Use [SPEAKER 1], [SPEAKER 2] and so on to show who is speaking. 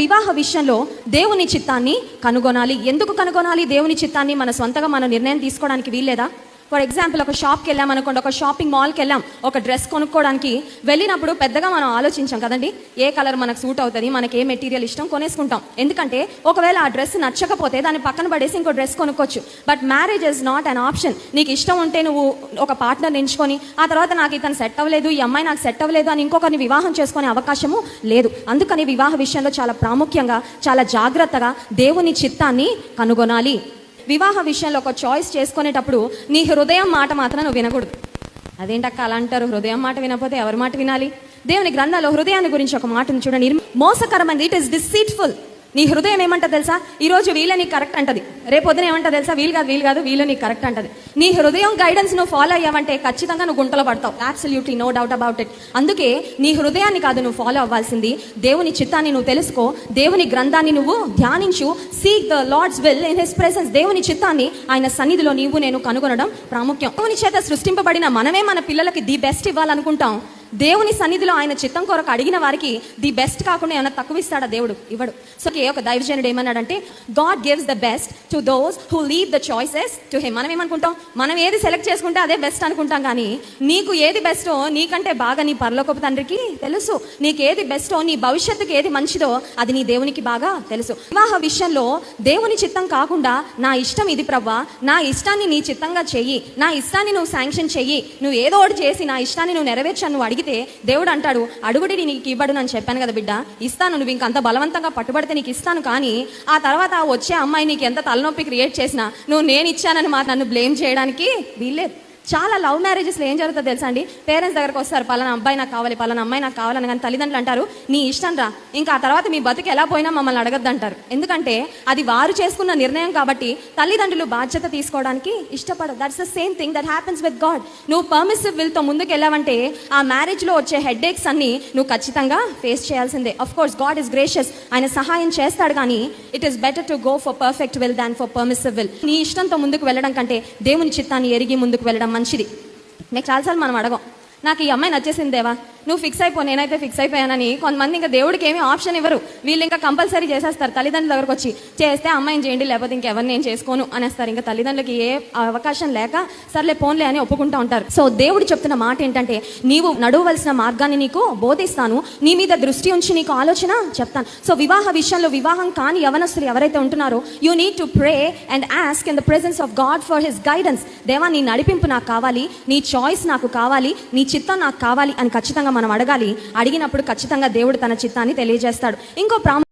[SPEAKER 1] వివాహ విషయంలో దేవుని చిత్తాన్ని కనుగొనాలి. ఎందుకు కనుగొనాలి? దేవుని చిత్తాన్ని మన సొంతగా మన నిర్ణయం తీసుకోవడానికి వీల్లేదా? ఫర్ ఎగ్జాంపుల్ ఒక షాప్కి వెళ్ళాం అనుకోండి ఒక షాపింగ్ మాల్కి వెళ్ళాం ఒక డ్రెస్ కొనుక్కోవడానికి వెళ్ళినప్పుడు పెద్దగా మనం ఆలోచించాం కదండి ఏ కలర్ మనకు సూట్ అవుతుంది మనకి ఏ మెటీరియల్ ఇష్టం కొనేసుకుంటాం. ఎందుకంటే ఒకవేళ ఆ డ్రెస్ నచ్చకపోతే దాన్ని పక్కన పడేసి ఇంకో డ్రెస్ కొనుక్కోవచ్చు. But marriage is not an option. నీకు ఇష్టం ఉంటే నువ్వు ఒక పార్ట్నర్ ఎంచుకొని ఆ తర్వాత నాకు ఇతను సెట్ అవ్వలేదు ఈ అమ్మాయి నాకు సెట్ అవ్వలేదు అని ఇంకొకరిని వివాహం చేసుకునే అవకాశము లేదు. అందుకని వివాహ విషయంలో చాలా ప్రాముఖ్యంగా చాలా జాగ్రత్తగా దేవుని చిత్తాన్ని కనుగొనాలి. వివాహ విషయంలో ఒక చాయిస్ చేసుకునేటప్పుడు నీ హృదయం మాట మాత్రం నువ్వు వినకూడదు. అదేంటక్క అలా అంటారు? హృదయం మాట వినకపోతే ఎవరి మాట వినాలి? దేవుని గ్రంథాలు హృదయాన్ని గురించి ఒక మాటను చూడండి. మోసకరమైనది. ఇట్ ఇస్ డిసీట్ఫుల్ నీ హృదయం ఏమంట తెలుసా? ఈరోజు వీళ్ళ నీకు కరెక్ట్ అంటది. రేపొద్దున పొద్దున తెలుసా? వీలు కాదు వీలు కాదు వీళ్ళు నీకు కరెక్ట్ అంటది. నీ హృదయం గైడెన్స్ నువ్వు ఫాలో అయ్యావంటే ఖచ్చితంగా నువ్వు గుంటలో పడతావు. Absolutely no doubt about it అందుకే నీ హృదయాన్ని కాదు నువ్వు ఫాలో అవ్వాల్సింది. దేవుని చిత్తాన్ని నువ్వు తెలుసుకో. దేవుని గ్రంథాన్ని నువ్వు ధ్యానించు. Seek the Lord's will in his presence దేవుని చిత్తాన్ని ఆయన సన్నిధిలో నీవు నేను కనుగొనడం ప్రాముఖ్యం. దేవుని చేత సృష్టింపబడిన మనమే మన పిల్లలకి ది బెస్ట్ ఇవ్వాలనుకుంటాం. దేవుని సన్నిధిలో ఆయన చిత్తం కొరకు అడిగిన వారికి ది బెస్ట్ కాకుండా ఏమైనా తక్కువ ఇస్తాడా దేవుడు? ఇవ్వడు. సో ఓకే, ఒక దైవజనుడు ఏమన్నాడంటే God gives the best to those who leave the choices to him మనం ఏమనుకుంటాం? మనం ఏది సెలెక్ట్ చేసుకుంటే అదే బెస్ట్ అనుకుంటాం కానీ నీకు ఏది బెస్టో నీకంటే బాగా నీ పరలోకపు తండ్రికి తెలుసు. నీకు ఏది బెస్టో నీ భవిష్యత్తుకి ఏది మంచిదో అది నీ దేవునికి బాగా తెలుసు. వివాహ విషయంలో దేవుని చిత్తం కాకుండా నా ఇష్టం ఇది ప్రవ్వా నా ఇష్టాన్ని నీ చిత్తంగా చెయ్యి నా ఇష్టాన్ని నువ్వు శాంక్షన్ చెయ్యి నువ్వు ఏదో ఒకటి చేసి నా ఇష్టాన్ని నువ్వు నెరవేర్చా నువ్వు అడిగి అడిగితే దేవుడు అంటాడు అడుగుడి నీకు ఇవ్వడు అని చెప్పాను కదా బిడ్డ. ఇస్తాను నువ్వు ఇంకంత బలవంతంగా పట్టుబడితే నీకు ఇస్తాను కానీ ఆ తర్వాత వచ్చే అమ్మాయి నీకు ఎంత తలనొప్పి క్రియేట్ చేసినా నువ్వు నేను ఇచ్చానని మా నన్ను బ్లేమ్ చేయడానికి వీల్లేదు. చాలా లవ్ మ్యారేజెస్లో ఏం జరుగుతుందో తెలుసా అండి? పేరెంట్స్ దగ్గరకు వస్తారు పలానా అబ్బాయి నాకు కావాలి పలానా అమ్మాయి నాకు కావాలని కానీ తల్లిదండ్రులు అంటారు నీ ఇష్టం రా ఇంకా ఆ తర్వాత మీ బతుకు ఎలా పోయినా మమ్మల్ని అడగద్దు అంటారు. ఎందుకంటే అది వారు చేసుకున్న నిర్ణయం కాబట్టి తల్లిదండ్రులు బాధ్యత తీసుకోవడానికి ఇష్టపడరు. That's the same thing that happens with God నువ్వు పర్మిసివ్ విల్తో ముందుకు వెళ్ళావంటే ఆ మ్యారేజ్లో వచ్చే హెడ్ ఏక్స్ అన్ని నువ్వు ఖచ్చితంగా ఫేస్ చేయాల్సిందే. Of course God is gracious ఆయన సహాయం చేస్తాడు కానీ it is better to go for perfect will than for permissive will నీ ఇష్టంతో ముందుకు వెళ్ళడం కంటే దేవుని చిత్తాన్ని ఎరిగి ముందుకు వెళ్ళడం మంచిది. మీకు చాలాసార్లు మనం అడగం నాకు ఈ అమ్మాయి నచ్చేసింది దేవా? నువ్వు ఫిక్స్ అయిపో నేనైతే ఫిక్స్ అయిపోయానని కొంతమంది ఇంకా దేవుడికి ఏమీ ఆప్షన్ ఇవ్వరు. వీళ్ళు ఇంకా కంపల్సరీ చేసేస్తారు తల్లిదండ్రుల దగ్గరకు వచ్చి చేస్తే అమ్మాయిని చేయండి లేకపోతే ఇంకెవరిని నేను చేసుకోను అనేస్తారు. ఇంకా తల్లిదండ్రులకి ఏ అవకాశం లేక సర్లే పోన్లే అని ఒప్పుకుంటూ ఉంటారు. సో దేవుడు చెప్తున్న మాట ఏంటంటే నీవు నడవవలసిన మార్గాన్ని నీకు బోధిస్తాను నీ మీద దృష్టి ఉంచి నీకు ఆలోచన చెప్తాను. సో వివాహ విషయంలో వివాహం కాని యవనస్తులు ఎవరైతే ఉంటున్నారో you need to pray and ask in the presence of God for his guidance దేవా నీ నడిపింపు నాకు కావాలి నీ చాయిస్ నాకు కావాలి నీ చిత్తం నాకు కావాలి అని ఖచ్చితంగా మనం అడగాలి. అడిగినప్పుడు ఖచ్చితంగా దేవుడు తన చిత్తాన్ని తెలియజేస్తాడు. ఇంకో ప్రాము